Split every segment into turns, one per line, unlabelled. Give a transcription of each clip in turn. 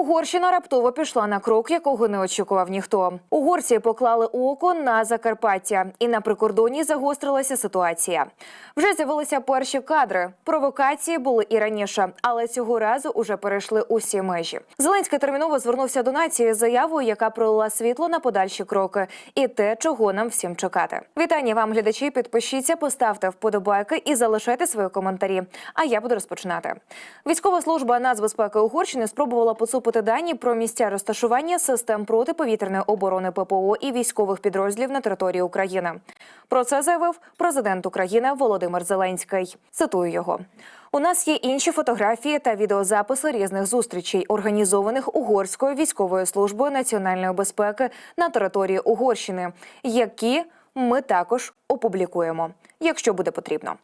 Угорщина раптово пішла на крок, якого не очікував ніхто. Угорці поклали око на Закарпаття, і на прикордонні загострилася ситуація. Вже з'явилися перші кадри. Провокації були і раніше, але цього разу уже перейшли усі межі. Зеленський терміново звернувся до нації з заявою, яка пролила світло на подальші кроки, і те, чого нам всім чекати. Вітання вам, глядачі. Підпишіться, поставте вподобайки і залишайте свої коментарі. А я буду розпочинати. Військова служба нацбезпеки Угорщини спробувала поцупити дані про місця розташування систем протиповітряної оборони ППО і військових підрозділів на території України. Про це заявив президент України Володимир Зеленський. Цитую його. У нас є інші фотографії та відеозаписи різних зустрічей, організованих угорською військовою службою національної безпеки на території Угорщини, які ми також опублікуємо, якщо буде потрібно.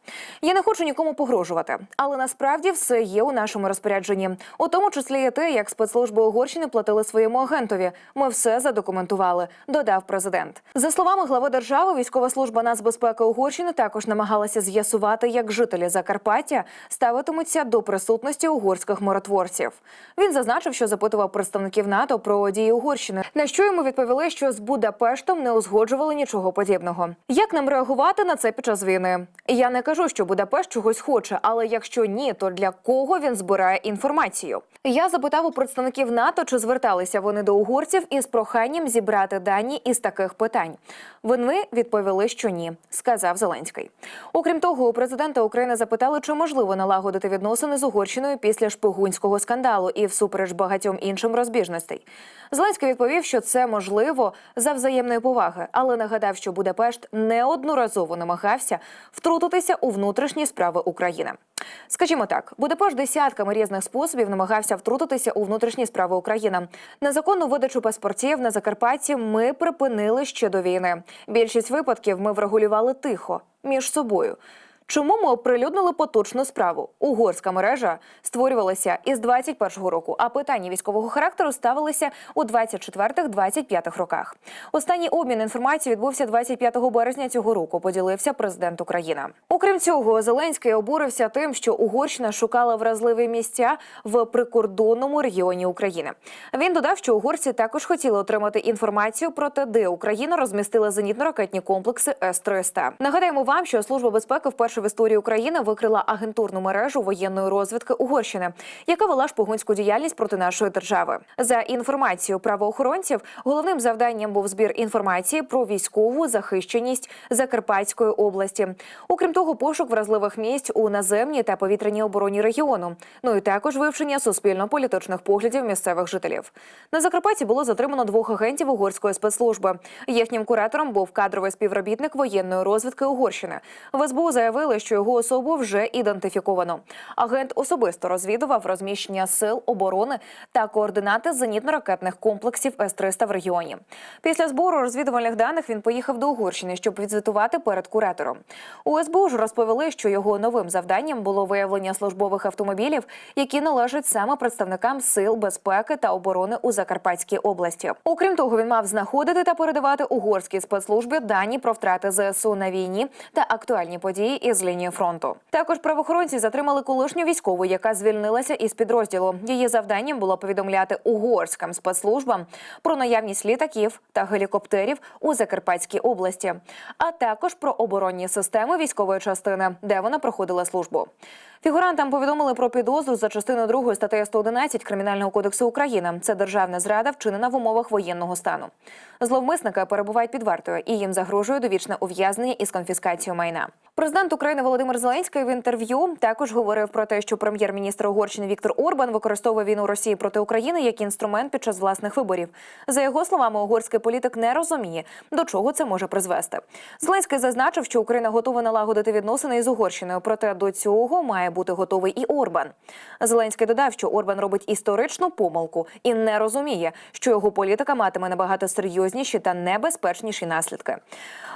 Я не хочу нікому погрожувати, але насправді все є у нашому розпорядженні, у тому числі і те, як спецслужби Угорщини платили своєму агентові. Ми все задокументували, додав президент. За словами глави держави, військова служба нацбезпеки Угорщини також намагалася з'ясувати, як жителі Закарпаття ставитимуться до присутності угорських миротворців. Він зазначив, що запитував представників НАТО про дії Угорщини. На що йому відповіли, що з Будапештом не узгоджували нічого подібного. Як нам реагувати на це під час війни? Я не кажу, що Будапешт чогось хоче, але якщо ні, то для кого він збирає інформацію? Я запитав у представників НАТО, чи зверталися вони до угорців із проханням зібрати дані із таких питань. Вони відповіли, що ні, сказав Зеленський. Окрім того, у президента України запитали, чи можливо налагодити відносини з Угорщиною після шпигунського скандалу і всупереч багатьом іншим розбіжностей. Зеленський відповів, що це можливо за взаємної поваги, але нагадав, що Будапешт неодноразово намагався втрутитися у внутрішні справи України. Скажімо так, Будапешт десятками різних способів намагався втрутитися у внутрішні справи України. Незаконну видачу паспортів на Закарпатті ми припинили ще до війни. Більшість випадків ми врегулювали тихо між собою. Чому ми оприлюднили поточну справу? Угорська мережа створювалася із 21-го року, а питання військового характеру ставилися у 24-25 роках. Останній обмін інформацією відбувся 25 березня цього року. Поділився президент України. Окрім цього, Зеленський обурився тим, що Угорщина шукала вразливі місця в прикордонному регіоні України. Він додав, що угорці також хотіли отримати інформацію про те, де Україна розмістила зенітно-ракетні комплекси С-300. Нагадаємо вам, що служба безпеки вперше в історії України викрила агентурну мережу воєнної розвідки Угорщини, яка вела шпигунську діяльність проти нашої держави. За інформацією правоохоронців, головним завданням був збір інформації про військову захищеність Закарпатської області. Окрім того, пошук вразливих місць у наземній та повітряній обороні регіону. Ну і також вивчення суспільно-політичних поглядів місцевих жителів. На Закарпатті було затримано двох агентів угорської спецслужби. Їхнім куратором був кадровий співробітник воєнної розвідки Угорщини. В СБУ заявили, що його особу вже ідентифіковано. Агент особисто розвідував розміщення сил оборони та координати зенітно-ракетних комплексів С-300 в регіоні. Після збору розвідувальних даних він поїхав до Угорщини, щоб відзвітувати перед куратором. У СБУ ж розповіли, що його новим завданням було виявлення службових автомобілів, які належать саме представникам сил безпеки та оборони у Закарпатській області. Окрім того, він мав знаходити та передавати угорській спецслужбі дані про втрати ЗСУ на війні та актуальні події із лінії фронту. Також правоохоронці затримали колишню військову, яка звільнилася із підрозділу. Її завданням було повідомляти угорським спецслужбам про наявність літаків та гелікоптерів у Закарпатській області, а також про оборонні системи військової частини, де вона проходила службу. Фігурантам повідомили про підозру за частиною 2 статтею 111 Кримінального кодексу України. Це державна зрада, вчинена в умовах воєнного стану. Зловмисники перебувають під вартою і їм загрожує довічне ув'язнення із конфіскацією майна. Президент України Володимир Зеленський в інтерв'ю також говорив про те, що прем'єр-міністр Угорщини Віктор Орбан використовує війну Росії проти України як інструмент під час власних виборів. За його словами, угорський політик не розуміє, до чого це може призвести. Зеленський зазначив, що Україна готова налагодити відносини із Угорщиною, проте до цього має бути готовий і Орбан. Зеленський додав, що Орбан робить історичну помилку і не розуміє, що його політика матиме набагато серйозніші та небезпечніші наслідки.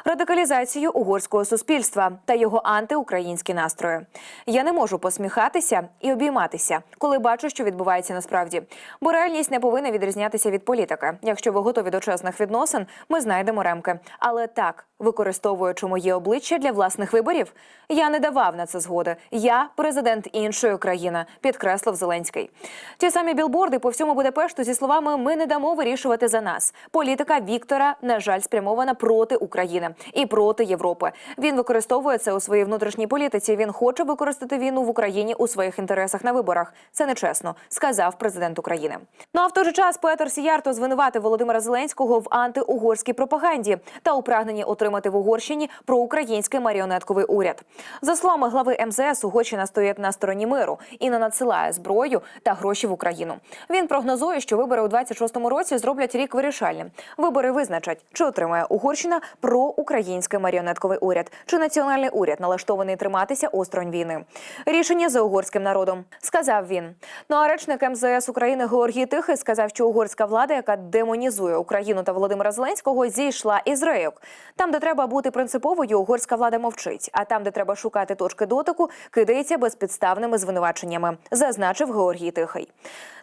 Радикалізацію угорського суспільства та його антиукраїнські настрої. Я не можу посміхатися і обійматися, коли бачу, що відбувається насправді. Бо реальність не повинна відрізнятися від політики. Якщо ви готові до чесних відносин, ми знайдемо ремки. Але так, використовуючи моє обличчя для власних виборів, я не давав на це згоди. Я президент іншої країни, підкреслив Зеленський. Ті самі білборди по всьому Будапешту зі словами Ми не дамо вирішувати за нас. Політика Віктора, на жаль, спрямована проти України і проти Європи. Він використовує це у своїй внутрішній політиці. Він хоче використати війну в Україні у своїх інтересах на виборах. Це нечесно, сказав президент України. Ну а в той же час Петер Сіярто звинуватив Володимира Зеленського в антиугорській пропаганді та у прагненні отримати в Угорщині проукраїнський маріонетковий уряд. За словами глави МЗС, Угорщина стоїть на стороні миру і не надсилає зброю та гроші в Україну. Він прогнозує, що вибори у 26-му році зроблять рік вирішальним. Вибори визначать, чи отримає Угорщина проукраїнський маріонетковий уряд, чи національний уряд налаштований триматися осторонь війни. Рішення за угорським народом, сказав він. Ну а речник МЗС України Георгій Тихий сказав, що угорська влада, яка демонізує Україну та Володимира Зеленського, зійшла із рейок. Там, де треба бути принциповою, угорська влада мовчить. А там, де треба шукати точки дотику, кидається безпідставними звинуваченнями, зазначив Георгій Тихий.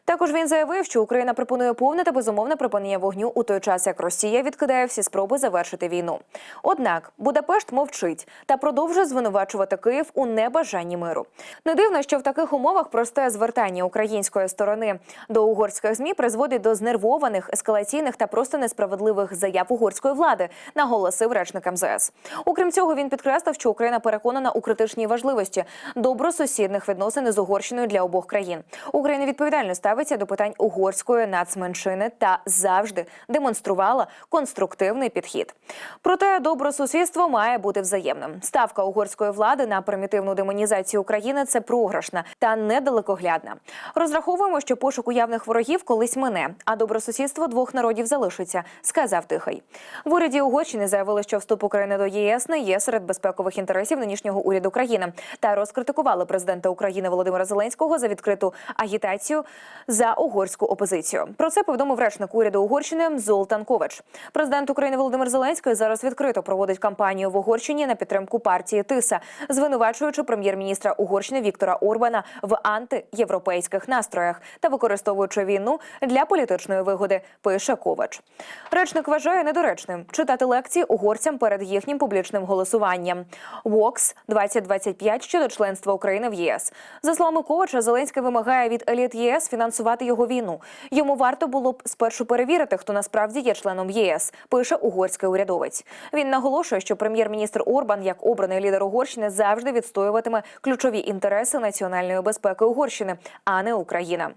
Також він заявив, що Україна пропонує повне та безумовне припинення вогню у той час, як Росія відкидає всі спроби завершити війну. Однак Будапешт мовчить та продовжує звинувачувати Київ у небажанні миру. Не дивно, що в таких умовах просте звертання української сторони до угорських змі призводить до знервованих, ескалаційних та просто несправедливих заяв угорської влади, наголосив речник МЗС. Окрім цього, він підкреслив, що Україна переконана у критичній важливості добросусідних відносин із Угорщиною для обох країн. Україна відповідально ставиться до питань угорської нацменшини та завжди демонструвала конструктивний підхід. Проте добросусідство має бути взаємним. Ставка угорської влади на примітивну демонізацію України це програшна та недалекоглядна. Розраховуємо, що пошук уявних ворогів колись мине, а добросусідство двох народів залишиться, сказав Тихий. В уряді Угорщини заявили, що вступ України до ЄС не є серед безпекових інтересів нинішнього уряду країни та розкритикували президента України Володимира Зеленського за відкриту агітацію за угорську опозицію. Про це повідомив речник уряду Угорщини Золтан Ковач. Президент України Володимир Зеленський зараз відкрито проводить кампанію в Угорщині на підтримку партії Тиса, звинувачуючи прем'єр-міністра Угорщини Віктора Орбана в антиєвропейських настроях та використовуючи війну для політичної вигоди. Пише Ковач. Речник вважає недоречним читати лекції угорцям перед їхнім публічним голосуванням. ВОКС 2025 щодо членства України в ЄС. За словами Ковача, Зеленський вимагає від еліт ЄС фінансувати його війну. Йому варто було б спершу перевірити, хто насправді є членом ЄС. Пише угорський урядовець. Він наголошує, що прем'єр-міністр Орбан, як обраний лідер Угорщини, завжди відстоюватиме ключові інтереси національної безпеки Угорщини, а не Україна.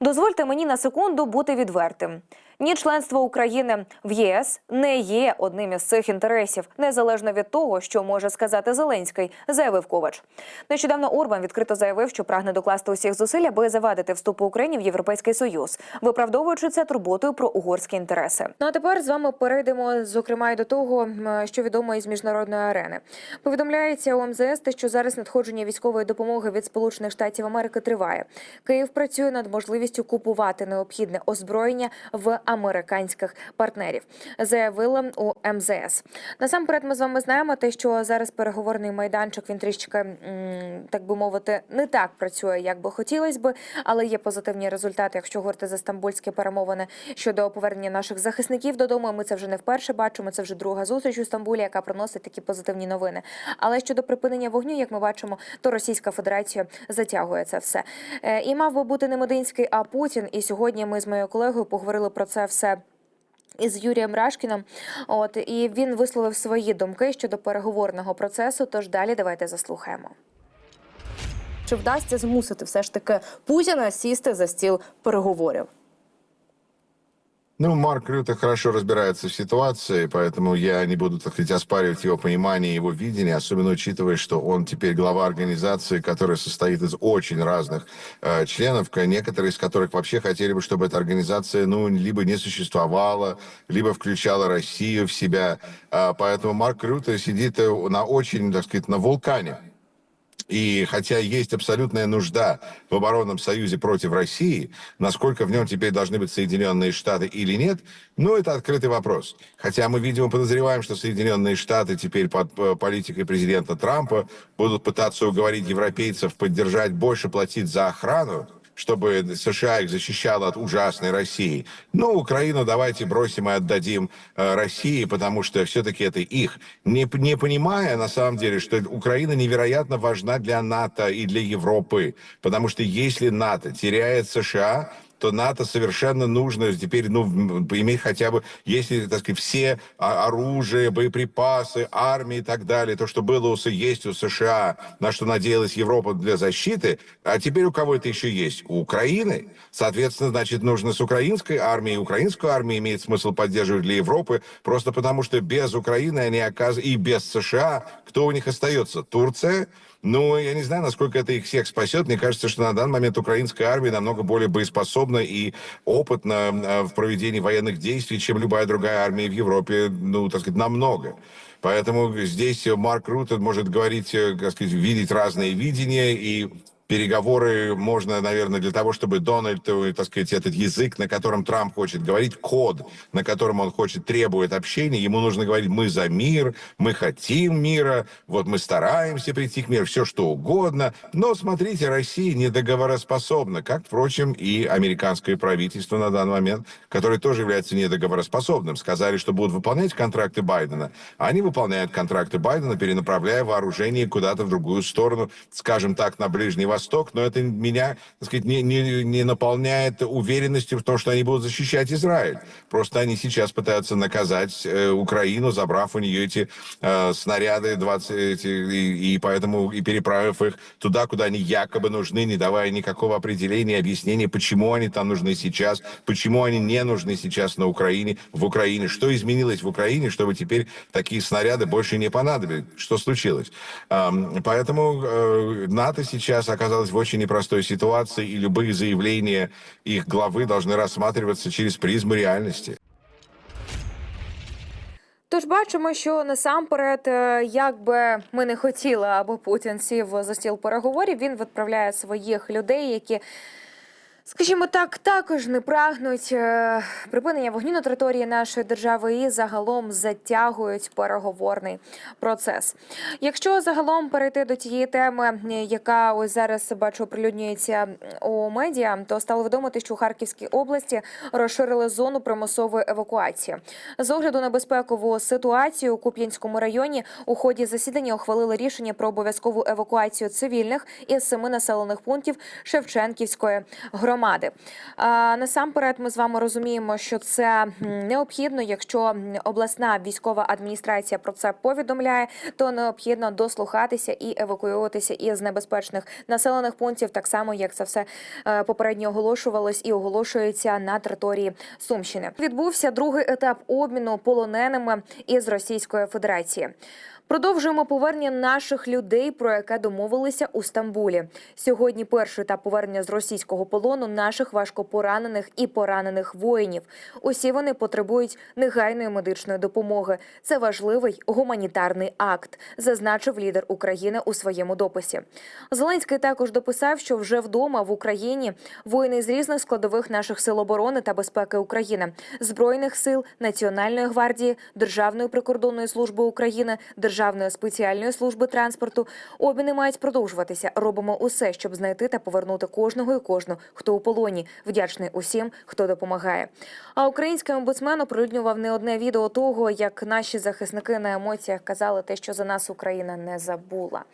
Дозвольте мені на секунду бути відвертим. Ні, членство України в ЄС не є одним із цих інтересів, незалежно від того, що може сказати Зеленський, заявив Ковач. Нещодавно Орбан відкрито заявив, що прагне докласти усіх зусиль, аби завадити вступу України в Європейський Союз, виправдовуючи це турботою про угорські інтереси. Ну а тепер з вами перейдемо зокрема й до того, що відомо із міжнародної арени. Повідомляється у МЗС, те, що зараз надходження військової допомоги від Сполучених Штатів Америки триває. Київ працює над можливістю купувати необхідне озброєння в американських партнерів, заявила у МЗС. Насамперед, ми з вами знаємо те, що зараз переговорний майданчик він трішки, так би мовити, не так працює, як би хотілося би, але є позитивні результати, якщо говорити за стамбульські перемовини щодо повернення наших захисників додому. Ми це вже не вперше бачимо. Це вже друга зустріч у Стамбулі, яка приносить такі позитивні новини. Але щодо припинення вогню, як ми бачимо, то Російська Федерація затягує це все. Е, І мав би бути не Мединський, а Путін. І сьогодні ми з моєю колегою поговорили про це все. Із Юрієм Рашкіном, от і він висловив свої думки щодо переговорного процесу. Тож далі давайте заслухаємо.
Чи вдасться змусити все ж таки Путіна сісти за стіл переговорів?
Ну, Марк Рюте хорошо разбирается в ситуации, поэтому я не буду, так сказать, оспаривать его понимание, его видение, особенно учитывая, что он теперь глава организации, которая состоит из очень разных э, членов, некоторые из которых вообще хотели бы, чтобы эта организация, ну, либо не существовала, либо включала Россию в себя. А, поэтому Марк Рюте сидит э, на очень, так сказать, на вулкане. И хотя есть абсолютная нужда в оборонном союзе против России, насколько в нем теперь должны быть Соединенные Штаты или нет, ну, это открытый вопрос. Хотя мы, видимо, подозреваем, что Соединенные Штаты теперь под э, политикой президента Трампа будут пытаться уговорить европейцев поддержать больше платить за охрану, чтобы США их защищала от ужасной России. Ну, Украину давайте бросим и отдадим э, России, потому что все-таки это их. Не, не понимая, на самом деле, что Украина невероятно важна для НАТО и для Европы. Потому что если НАТО теряет США, то НАТО совершенно нужно теперь ну, иметь хотя бы, если, так сказать, все а, оружие, боеприпасы, армии и так далее, то, что было у есть у США, на что надеялась Европа для защиты, а теперь у кого это еще есть? У Украины. Соответственно, значит, нужно с украинской армией, украинскую армию имеет смысл поддерживать для Европы, просто потому что без Украины они оказываются, и без США, кто у них остается? Турция? Ну, я не знаю, насколько это их всех спасет. Мне кажется, что на данный момент украинская армия намного более боеспособна и опытна э, в проведении военных действий, чем любая другая армия в Европе, ну, так сказать, намного. Поэтому здесь Марк Рутте может говорить, э, как сказать, видеть разные видения и переговоры можно, наверное, для того, чтобы Дональд, э, так сказать, этот язык, на котором Трамп хочет говорить, код, на котором он хочет, требует общения, ему нужно говорить, мы за мир, мы хотим мира, вот мы стараемся прийти к миру, все что угодно. Но, смотрите, Россия недоговороспособна, как, впрочем, и американское правительство на данный момент, которое тоже является недоговороспособным. Сказали, что будут выполнять контракты Байдена, они выполняют контракты Байдена, перенаправляя вооружение куда-то в другую сторону, скажем так, на Ближний но это меня, так сказать, не, не, не наполняет уверенностью в том, что они будут защищать Израиль. Просто они сейчас пытаются наказать э, Украину, забрав у нее эти э, снаряды 20, эти, и, и поэтому и переправив их туда, куда они якобы нужны, не давая никакого определения, объяснения, почему они там нужны сейчас, почему они не нужны сейчас на Украине, в Украине, что изменилось в Украине, чтобы теперь такие снаряды больше не понадобились, что случилось. Ам, Поэтому э, НАТО сейчас оказалось в очень непростой ситуации, и любые заявления их главы должны рассматриваться через призму реальности.
Тож бачимо, що насамперед, е, як би ми не хотіли, аби Путін сів за стіл переговорів, він відправляє своїх людей, які. Скажімо так, також не прагнуть е, припинення вогню на території нашої держави і загалом затягують переговорний процес. Якщо загалом перейти до тієї теми, яка ось зараз бачу оприлюднюється у медіа, то стало відомо, що у Харківській області розширили зону примусової евакуації. З огляду на безпекову ситуацію у Куп'янському районі у ході засідання ухвалили рішення про обов'язкову евакуацію цивільних із семи населених пунктів Шевченківської громади. А, насамперед, ми з вами розуміємо, що це необхідно, якщо обласна військова адміністрація про це повідомляє, то необхідно дослухатися і евакуюватися із небезпечних населених пунктів, так само як це все е, попередньо оголошувалось і оголошується на території Сумщини. Відбувся другий етап обміну полоненими із Російської Федерації. Продовжуємо повернення наших людей, про яке домовилися у Стамбулі. Сьогодні перший етап повернення з російського полону наших важкопоранених і поранених воїнів. Усі вони потребують негайної медичної допомоги. Це важливий гуманітарний акт, зазначив лідер України у своєму дописі. Зеленський також дописав, що вже вдома в Україні воїни з різних складових наших сил оборони та безпеки України, збройних сил, Національної гвардії, Державної прикордонної служби України, Державної спеціальної служби транспорту. Обміни мають продовжуватися. Робимо усе, щоб знайти та повернути кожного і кожну, хто у полоні. Вдячний усім, хто допомагає. А український омбудсмен оприлюднював не одне відео того, як наші захисники на емоціях казали те, що за нас Україна не забула.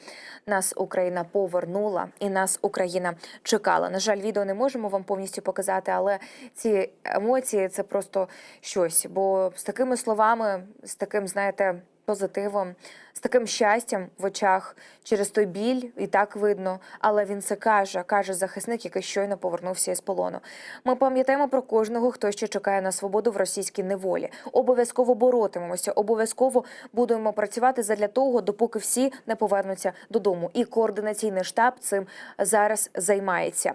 Нас Україна повернула, і нас Україна чекала. На жаль, відео не можемо вам повністю показати, але ці емоції це просто щось. Бо з такими словами, з таким, знаєте, позитивом, з таким щастям в очах через той біль, і так видно. Але він це каже, каже захисник, який щойно повернувся із полону. Ми пам'ятаємо про кожного, хто ще чекає на свободу в російській неволі. Обов'язково боротимемося, обов'язково будемо працювати задля того, допоки всі не повернуться додому. І координаційний штаб цим зараз займається.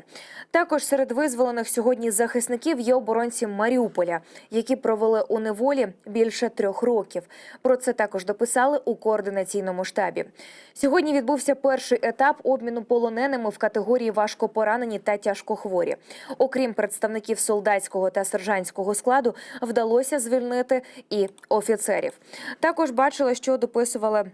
Також серед визволених сьогодні захисників є оборонці Маріуполя, які провели у неволі більше трьох років. Про це також дописали у координаційному координаційному штабі. Сьогодні відбувся перший етап обміну полоненими в категорії важкопоранені та тяжкохворі. Окрім представників солдатського та сержантського складу, вдалося звільнити і офіцерів. Також бачила, що дописували.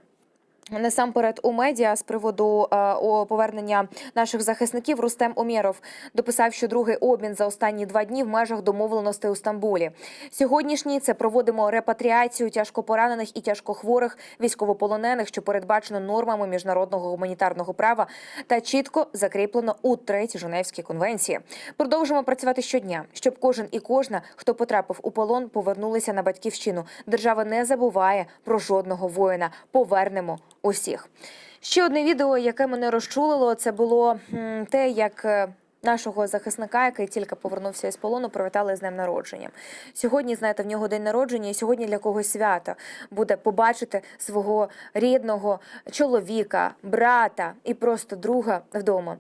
Насамперед у медіа з приводу е, о, повернення наших захисників Рустем Омєров дописав, що другий обмін за останні два дні в межах домовленостей у Стамбулі. Сьогоднішній це проводимо репатріацію тяжкопоранених і тяжкохворих військовополонених, що передбачено нормами міжнародного гуманітарного права та чітко закріплено у третій Женевській конвенції. Продовжимо працювати щодня, щоб кожен і кожна, хто потрапив у полон, повернулися на батьківщину. Держава не забуває про жодного воїна. Повернемо усіх. Ще одне відео, яке мене розчулило, це було те, як. Нашого захисника, який тільки повернувся із полону, привітали з днем народження. Сьогодні, знаєте, в нього день народження, і сьогодні для когось свято буде побачити свого рідного чоловіка, брата і просто друга вдома.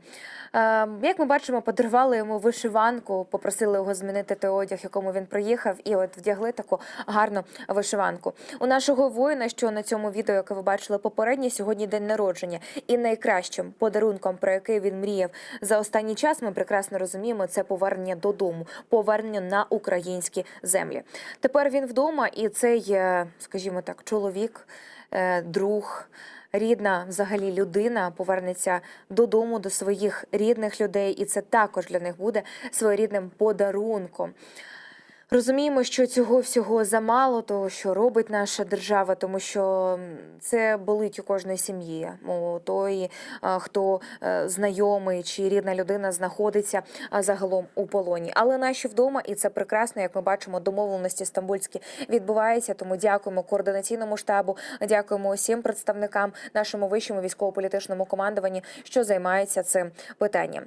Е, як ми бачимо, подарували йому вишиванку, попросили його змінити той одяг, якому він приїхав, і от вдягли таку гарну вишиванку. У нашого воїна, що на цьому відео, яке ви бачили попереднє, сьогодні день народження. І найкращим подарунком, про який він мріяв за останній час, ми прекрасно розуміємо, це повернення додому, повернення на українські землі. Тепер він вдома, і цей, е, скажімо так, чоловік, е, друг. Рідна взагалі людина повернеться додому до своїх рідних людей, і це також для них буде своєрідним подарунком. Розуміємо, що цього всього замало, того, що робить наша держава, тому що це болить у кожної сім'ї. У тої, а, хто е, знайомий чи рідна людина знаходиться загалом у полоні. Але наші вдома, і це прекрасно, як ми бачимо, домовленості стамбульські відбуваються. Тому дякуємо координаційному штабу, дякуємо усім представникам нашому вищому військово-політичному командуванні, що займається цим питанням.